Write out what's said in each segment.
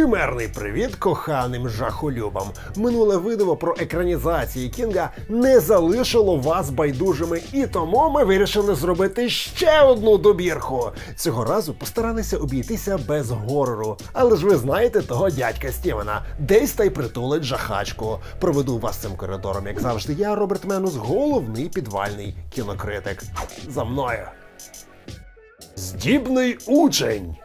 Химерний привіт коханим жахолюбам. Минуле відео про екранізації Кінга не залишило вас байдужими, і тому ми вирішили зробити ще одну добірку. Цього разу постаралися обійтися без горору. Але ж ви знаєте того дядька Стівена, десь та й притулить жахачку. Проведу вас цим коридором, як завжди. Я Роберт Менус, головний підвальний кінокритик. За мною. Здібний учень.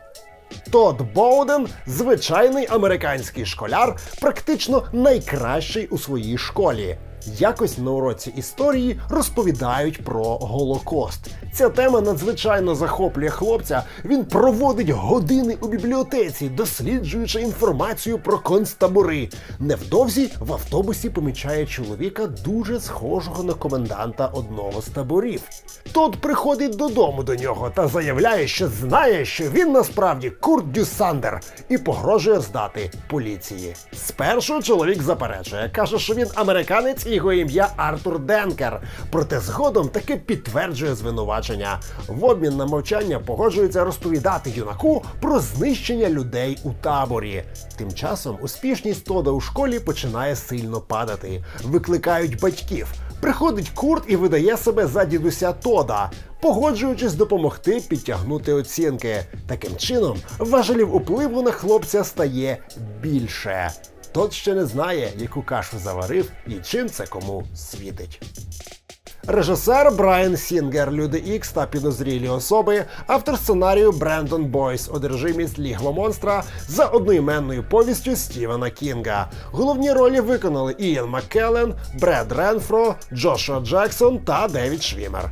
Тодд Боуден звичайний американський школяр, практично найкращий у своїй школі. Якось на уроці історії розповідають про Голокост. Ця тема надзвичайно захоплює хлопця. Він проводить години у бібліотеці, досліджуючи інформацію про концтабори. Невдовзі в автобусі помічає чоловіка, дуже схожого на коменданта одного з таборів. Тот приходить додому до нього та заявляє, що знає, що він насправді Курт Дюсандер і погрожує здати поліції. Спершу чоловік заперечує, каже, що він американець і його ім'я Артур Денкер. Проте згодом таки підтверджує звинувачення. В обмін на мовчання погоджується розповідати юнаку про знищення людей у таборі. Тим часом успішність Тода у школі починає сильно падати. Викликають батьків. Приходить Курт і видає себе за дідуся Тода, погоджуючись допомогти підтягнути оцінки. Таким чином, важелів upливу на хлопця стає більше. Тот ще не знає, яку кашу заварив і чим це кому світить. Режисер Брайан Сінгер, Люди Ікс та підозрілі особи, автор сценарію Брендон Бойс, одержимість Лігва монстра за одноіменною повістю Стівена Кінга. Головні ролі виконали Ієн Маккелен, Бред Ренфро, Джошуа Джексон та Девід Швімер.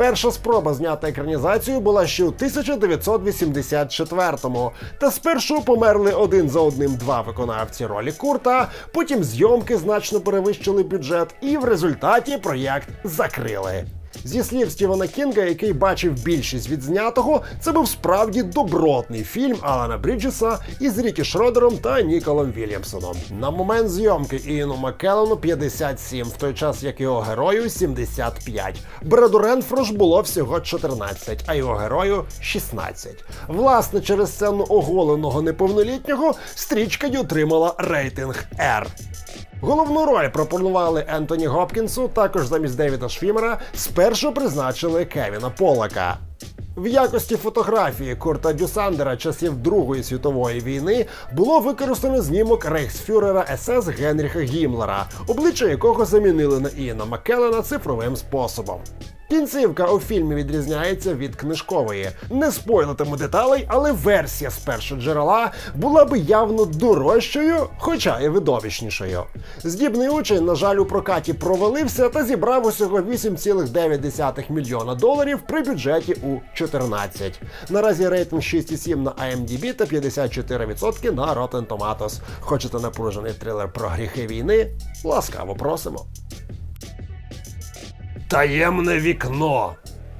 Перша спроба зняти екранізацію була ще у 1984-му, та спершу померли один за одним два виконавці ролі Курта, потім зйомки значно перевищили бюджет, і в результаті проєкт закрили. Зі слів Стівена Кінга, який бачив більшість від знятого, це був справді добротний фільм Алана Бріджеса із Рікі Шродером та Ніколом Вільямсоном. На момент зйомки Іну Маккеллену 57, в той час як його герою 75. Бреду Ренфро ж було всього 14, а його герою 16. Власне, через сцену оголеного неповнолітнього стрічка й отримала рейтинг R. Головну роль пропонували Ентоні Гопкінсу, також замість Девіда Швімера спершу призначили Кевіна Полака. В якості фотографії Курта Дюсандера часів Другої світової війни було використано знімок рейхсфюрера СС Генріха Гімлера, обличчя якого замінили на Іна Маккеллена цифровим способом. Кінцівка у фільмі відрізняється від книжкової. Не спойлитиму деталей, але версія з першого джерела була би явно дорожчою, хоча і видовищнішою. Здібний учень, на жаль, у прокаті провалився та зібрав усього 8,9 мільйона доларів при бюджеті у 14. Наразі рейтинг 6,7 на IMDb та 54% на Rotten Tomatoes. Хочете напружений трилер про гріхи війни? Ласкаво просимо. Таємне вікно.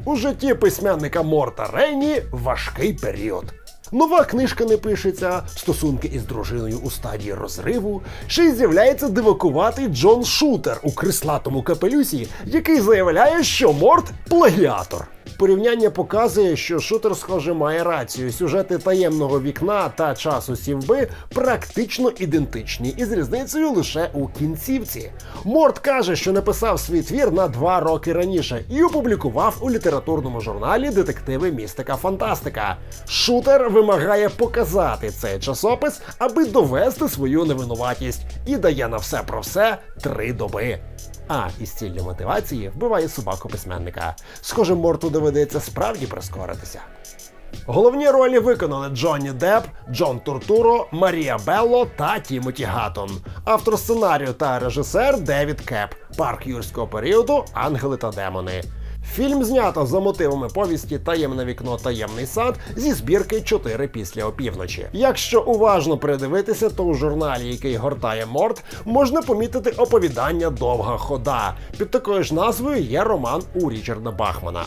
У житті письменника Морта Рейні важкий період. Нова книжка не пишеться, стосунки із дружиною у стадії розриву. Ще й з'являється дивакуватий Джон Шутер у крислатому капелюсі, який заявляє, що Морт плагіатор. Порівняння показує, що шутер, схоже, має рацію. Сюжети таємного вікна та часу сівби практично ідентичні, із різницею лише у кінцівці. Морт каже, що написав свій твір на два роки раніше і опублікував у літературному журналі детективи містика Фантастика. Шутер вимагає показати цей часопис, аби довести свою невинуватість, і дає на все про все три доби. А із ціллю мотивації вбиває собаку письменника. Схоже, Морту доведеться справді прискоритися. Головні ролі виконали Джонні Депп, Джон Туртуро, Марія Белло та Тімоті Гаттон. Автор сценарію та режисер Девід Кеп. Парк юрського періоду Ангели та демони. Фільм знято за мотивами повісті Таємне вікно, таємний сад зі збірки 4 після опівночі. Якщо уважно придивитися, то у журналі, який гортає Морт, можна помітити оповідання Довга хода. Під такою ж назвою є роман у Річарда Бахмана.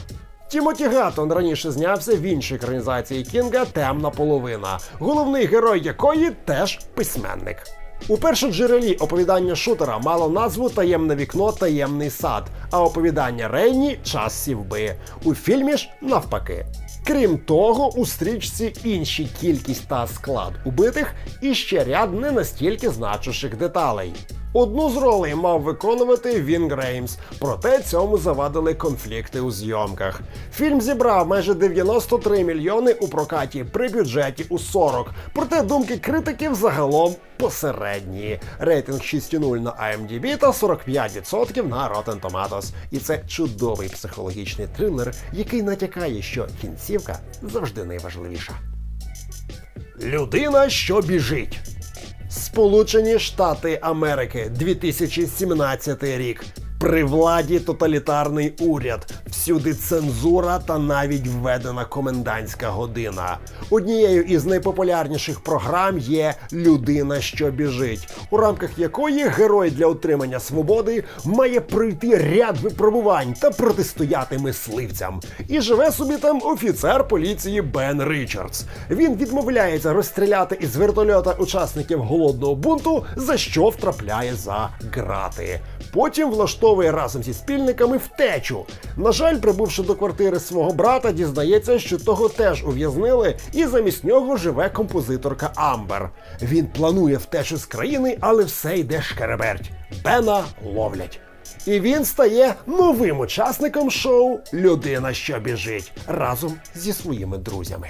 Тімоті Гаттон раніше знявся в іншій екранізації Кінга Темна половина, головний герой якої теж письменник. У першоджерелі оповідання шутера мало назву Таємне вікно, таємний сад, а оповідання Рейні час сівби. У фільмі ж навпаки. Крім того, у стрічці інші кількість та склад убитих і ще ряд не настільки значущих деталей. Одну з ролей мав виконувати Він Греймс, проте цьому завадили конфлікти у зйомках. Фільм зібрав майже 93 мільйони у прокаті при бюджеті у 40. Проте думки критиків загалом посередні. Рейтинг 6,0 на IMDb та 45% на Rotten Tomatoes. І це чудовий психологічний трилер, який натякає, що кінцівка завжди найважливіша. Людина, що біжить. Сполучені Штати Америки, 2017 рік. При владі тоталітарний уряд, всюди цензура та навіть введена комендантська година. Однією із найпопулярніших програм є Людина, що біжить, у рамках якої герой для отримання свободи має пройти ряд випробувань та протистояти мисливцям. І живе собі там офіцер поліції Бен Річардс. Він відмовляється розстріляти із вертольота учасників голодного бунту, за що втрапляє за грати. Потім влаштовує разом зі спільниками втечу. На жаль, прибувши до квартири свого брата, дізнається, що того теж ув'язнили, і замість нього живе композиторка Амбер. Він планує втечу з країни, але все йде шкереберть. Бена ловлять. І він стає новим учасником шоу Людина, що біжить разом зі своїми друзями.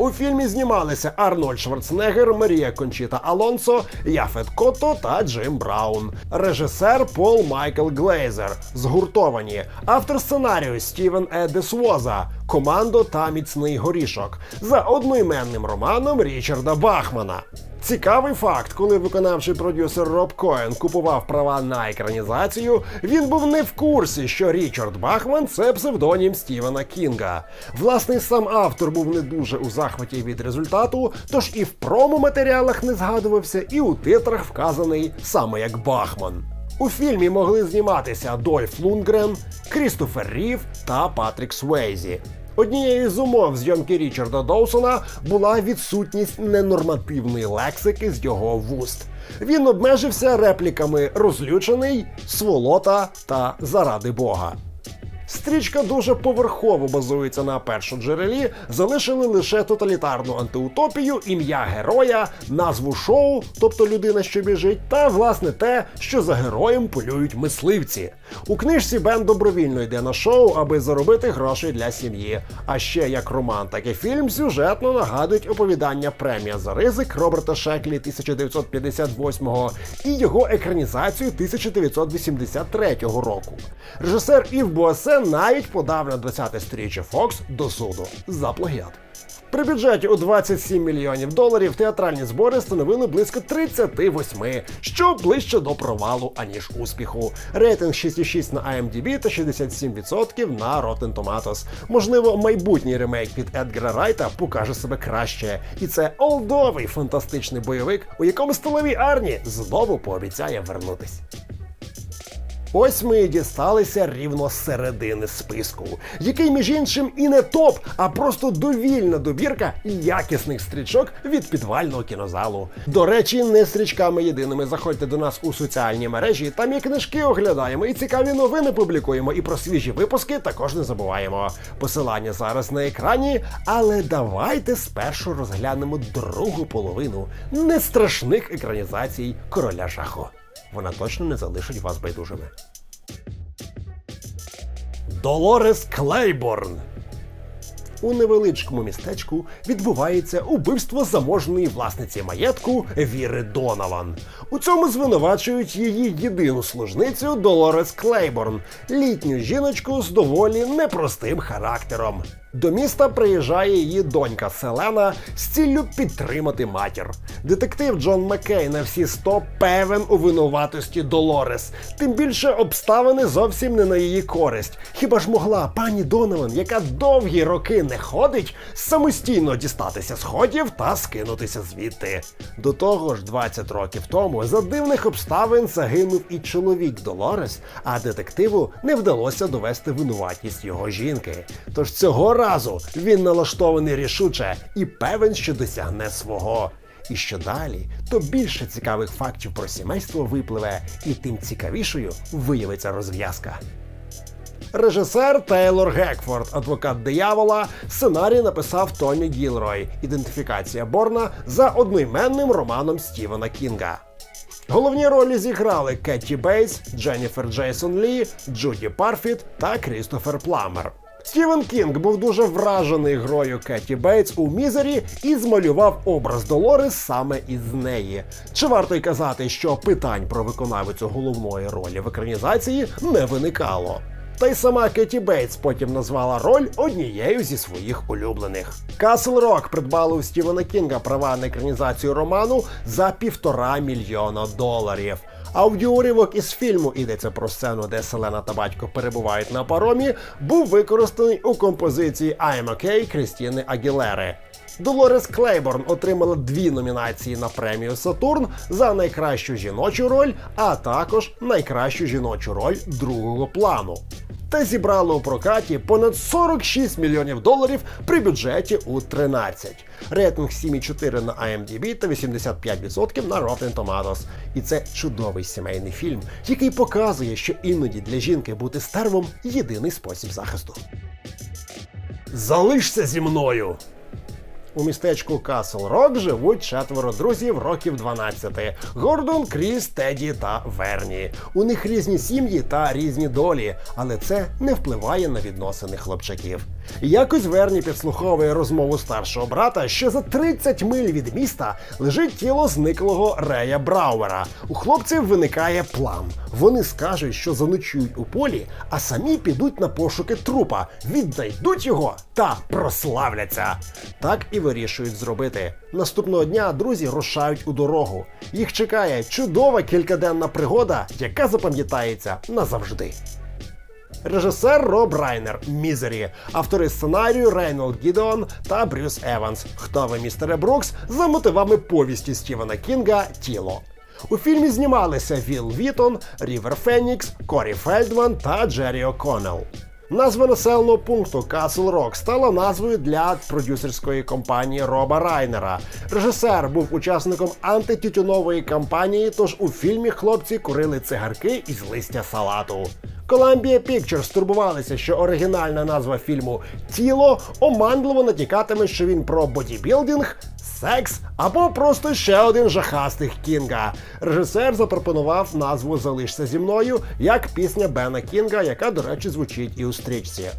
У фільмі знімалися Арнольд Шварценеггер, Марія Кончіта Алонсо, Яфет Кото та Джим Браун. Режисер Пол Майкл Глейзер. Згуртовані. Автор сценарію Стівен Е. Десвоза. Командо та міцний горішок за одноіменним романом Річарда Бахмана. Цікавий факт, коли виконавчий продюсер Роб Коен купував права на екранізацію, він був не в курсі, що Річард Бахман це псевдонім Стівена Кінга. Власне, сам автор був не дуже у захваті від результату, тож і в промо-матеріалах не згадувався, і у титрах вказаний саме як Бахман. У фільмі могли зніматися Дольф Лунгрен, Крістофер Рів та Патрік Свейзі. Однією з умов зйомки Річарда Доусона була відсутність ненормативної лексики з його вуст. Він обмежився репліками розлючений, сволота та заради Бога. Стрічка дуже поверхово базується на першоджерелі, залишили лише тоталітарну антиутопію, ім'я героя, назву шоу, тобто людина, що біжить, та власне те, що за героєм полюють мисливці. У книжці Бен добровільно йде на шоу, аби заробити гроші для сім'ї. А ще як роман, так і фільм сюжетно нагадують оповідання премія за ризик Роберта Шеклі 1958-го і його екранізацію 1983 року. Режисер Ів Буасе навіть подав на 20-те сторіччя Фокс до суду за плагіат. При бюджеті у 27 мільйонів доларів театральні збори становили близько 38, що ближче до провалу, аніж успіху. Рейтинг 6,6 на IMDb та 67% на Rotten Tomatoes. Можливо, майбутній ремейк від Едгара Райта покаже себе краще. І це олдовий фантастичний бойовик, у якому столові Арні знову пообіцяє вернутись. Ось ми дісталися рівно з середини списку, який, між іншим, і не топ, а просто довільна добірка якісних стрічок від підвального кінозалу. До речі, не стрічками єдиними заходьте до нас у соціальні мережі. Там і книжки оглядаємо, і цікаві новини публікуємо, і про свіжі випуски також не забуваємо. Посилання зараз на екрані, але давайте спершу розглянемо другу половину нестрашних екранізацій короля жаху. Вона точно не залишить вас байдужими. Долорес Клейборн. У невеличкому містечку відбувається убивство заможної власниці маєтку Віри Донован. У цьому звинувачують її єдину служницю Долорес Клейборн, літню жіночку з доволі непростим характером. До міста приїжджає її донька Селена з ціллю підтримати матір. Детектив Джон Маккей на всі 100 певен у винуватості Долорес. Тим більше обставини зовсім не на її користь. Хіба ж могла пані Донован, яка довгі роки не ходить, самостійно дістатися сходів та скинутися звідти? До того ж, 20 років тому за дивних обставин загинув і чоловік Долорес, а детективу не вдалося довести винуватість його жінки. Тож цього разу він налаштований рішуче і певен, що досягне свого. І що далі, то більше цікавих фактів про сімейство випливе, і тим цікавішою виявиться розв'язка. Режисер Тейлор Гекфорд, адвокат диявола. Сценарій написав Тоні Гілрой. Ідентифікація Борна за одноіменним романом Стівена Кінга. Головні ролі зіграли Кетті Бейтс, Дженніфер Джейсон Лі, Джуді Парфіт та Крістофер Пламер. Стівен Кінг був дуже вражений грою Кетті Бейтс у Мізері і змалював образ Долорес саме із неї. Чи варто й казати, що питань про виконавицю головної ролі в екранізації не виникало? Та й сама Кеті Бейтс потім назвала роль однією зі своїх улюблених. Касл Рок придбали у Стівена Кінга права на екранізацію роману за півтора мільйона доларів. Аудіоуривок із фільму йдеться про сцену, де Селена та батько перебувають на паромі, був використаний у композиції I'm OK Крістіни Агілери. Долорес Клейборн отримала дві номінації на премію Сатурн за найкращу жіночу роль, а також найкращу жіночу роль другого плану. Та зібрало у прокаті понад 46 мільйонів доларів при бюджеті у 13. Рейтинг 7,4 на IMDb та 85% на Rotten Tomatoes. І це чудовий сімейний фільм, який показує, що іноді для жінки бути стервом єдиний спосіб захисту. Залишся зі мною. У містечку Касл Рок живуть четверо друзів років 12. Гордон, Кріс, Теді та Верні. У них різні сім'ї та різні долі, але це не впливає на відносини хлопчаків. Якось Верні підслуховує розмову старшого брата, що за 30 миль від міста лежить тіло зниклого Рея Брауера. У хлопців виникає план. Вони скажуть, що заночують у полі, а самі підуть на пошуки трупа, віднайдуть його та прославляться. Так і вирішують зробити. Наступного дня друзі рушають у дорогу. Їх чекає чудова кількаденна пригода, яка запам'ятається назавжди. Режисер Роб Райнер Мізері, автори сценарію Рейнолд Гідеон та Брюс Еванс. Хто ви, містере Брукс, за мотивами повісті Стівена Кінга Тіло. У фільмі знімалися Вілл Вітон, Рівер Фенікс, Корі Фельдман та Джері О'Коннелл. Назва населеного пункту Касл Рок стала назвою для продюсерської компанії Роба Райнера. Режисер був учасником антитютюнової кампанії, тож у фільмі хлопці курили цигарки із листя салату. Columbia Pictures стурбувалися, що оригінальна назва фільму Тіло оманливо натякатиме, що він про бодібілдинг, секс або просто ще один жахастих Кінга. Режисер запропонував назву Залишся зі мною як пісня Бена Кінга, яка, до речі, звучить і у стрічці.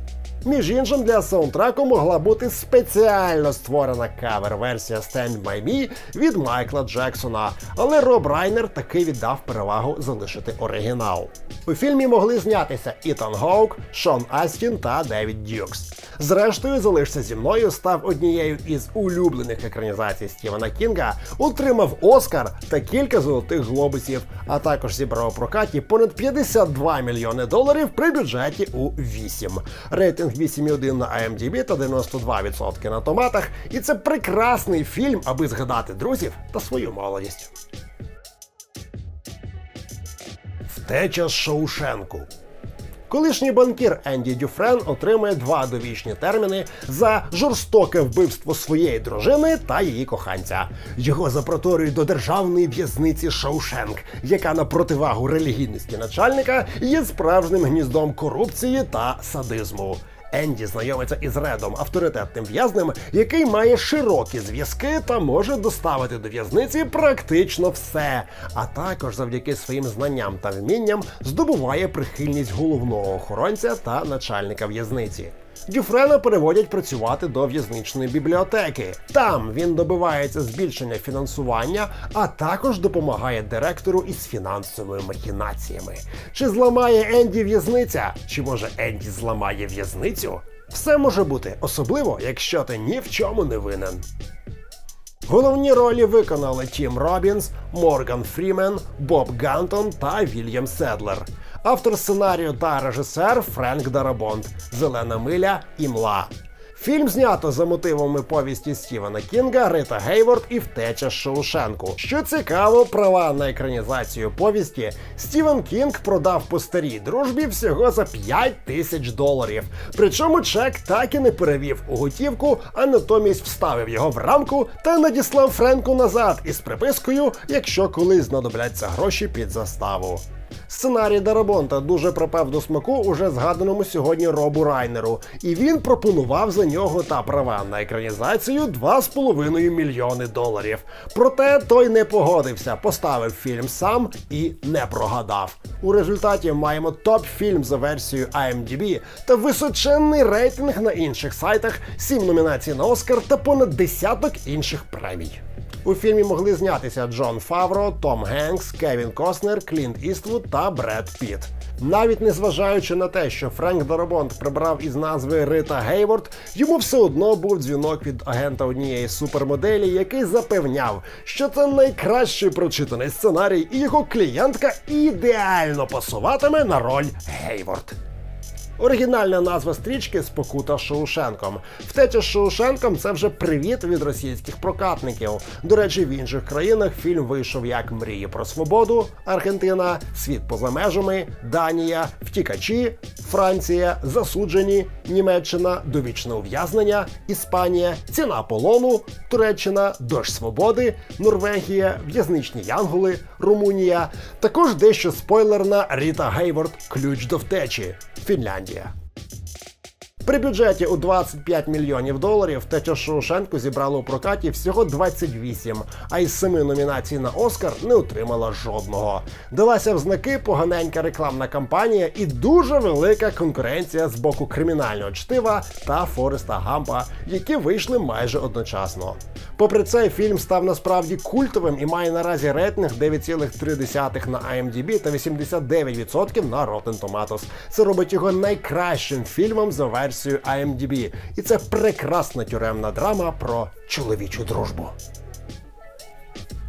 Між іншим, для саундтреку могла бути спеціально створена кавер-версія Stand By Me від Майкла Джексона, але Роб Райнер таки віддав перевагу залишити оригінал. У фільмі могли знятися Ітан Гоук, Шон Астін та Девід Дюкс. Зрештою, залишся зі мною став однією із улюблених екранізацій Стівена Кінга, отримав Оскар та кілька золотих глобусів, а також зібрав у прокаті понад 52 мільйони доларів при бюджеті у 8. Рейтинг 8,1 на IMDb та 92% на томатах. І це прекрасний фільм, аби згадати друзів та свою молодість. Втеча з Шоушенку. Колишній банкір Енді Дюфрен отримує два довічні терміни за жорстоке вбивство своєї дружини та її коханця. Його запроторюють до державної в'язниці Шоушенк, яка на противагу релігійності начальника є справжнім гніздом корупції та садизму. Енді знайомиться із Редом, авторитетним в'язнем, який має широкі зв'язки та може доставити до в'язниці практично все. А також завдяки своїм знанням та вмінням здобуває прихильність головного охоронця та начальника в'язниці. Дюфрена переводять працювати до в'язничної бібліотеки. Там він добивається збільшення фінансування, а також допомагає директору із фінансовими махінаціями. Чи зламає Енді в'язниця? Чи може Енді зламає в'язницю? Все може бути, особливо, якщо ти ні в чому не винен. Головні ролі виконали Тім Робінс, Морган Фрімен, Боб Гантон та Вільям Седлер. Автор сценарію та режисер Френк Дарабонт, Зелена миля і мла. Фільм знято за мотивами повісті Стівена Кінга, Рита Гейворд і втеча Шоушенку. Що цікаво, права на екранізацію повісті Стівен Кінг продав по старій дружбі всього за 5 тисяч доларів. Причому чек так і не перевів у готівку, а натомість вставив його в рамку та надіслав Френку назад із припискою, якщо колись знадобляться гроші під заставу. Сценарій Дарабонта дуже припав до смаку уже згаданому сьогодні Робу Райнеру, і він пропонував за нього та права на екранізацію 2,5 мільйони доларів. Проте той не погодився, поставив фільм сам і не прогадав. У результаті маємо топ-фільм за версією IMDb та височенний рейтинг на інших сайтах, 7 номінацій на Оскар та понад десяток інших премій. У фільмі могли знятися Джон Фавро, Том Генкс, Кевін Костнер, Клінт Іствуд та Бред Піт. Навіть незважаючи на те, що Френк Дарабонт прибрав із назви Рита Гейворд, йому все одно був дзвінок від агента однієї супермоделі, який запевняв, що це найкращий прочитаний сценарій, і його клієнтка ідеально пасуватиме на роль Гейворд. Оригінальна назва стрічки Спокута Шоушенком. Втеча Шоушенком це вже привіт від російських прокатників. До речі, в інших країнах фільм вийшов як Мрії про свободу, Аргентина, Світ поза межами, Данія, Втікачі, Франція, Засуджені, Німеччина, Довічне ув'язнення, Іспанія, Ціна полону, Туреччина, Дощ свободи, Норвегія, В'язничні Янголи, Румунія. Також дещо спойлерна Ріта Гейворд Ключ до втечі. Фінляндія. При бюджеті у 25 мільйонів доларів Теча Шоушенко зібрала у прокаті всього 28, а із семи номінацій на Оскар не отримала жодного. Далася в знаки поганенька рекламна кампанія і дуже велика конкуренція з боку кримінального чтива та Фореста Гампа, які вийшли майже одночасно. Попри це, фільм став насправді культовим і має наразі рейтинг 9,3 на IMDb та 89% на Rotten Tomatoes. Це робить його найкращим фільмом за версією IMDb. І це прекрасна тюремна драма про чоловічу дружбу.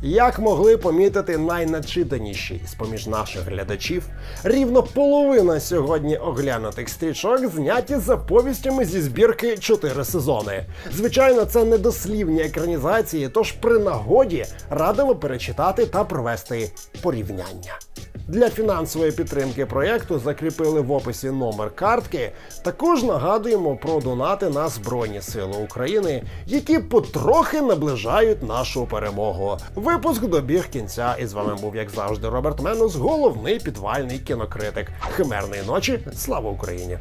Як могли помітити найначитаніші з поміж наших глядачів, рівно половина сьогодні оглянутих стрічок зняті за повістями зі збірки чотири сезони. Звичайно, це недослівні екранізації, тож при нагоді радимо перечитати та провести порівняння. Для фінансової підтримки проєкту закріпили в описі номер картки. Також нагадуємо про донати на Збройні Сили України, які потрохи наближають нашу перемогу. Випуск добіг кінця, і з вами був, як завжди, Роберт Менус, головний підвальний кінокритик. Химерної ночі. Слава Україні!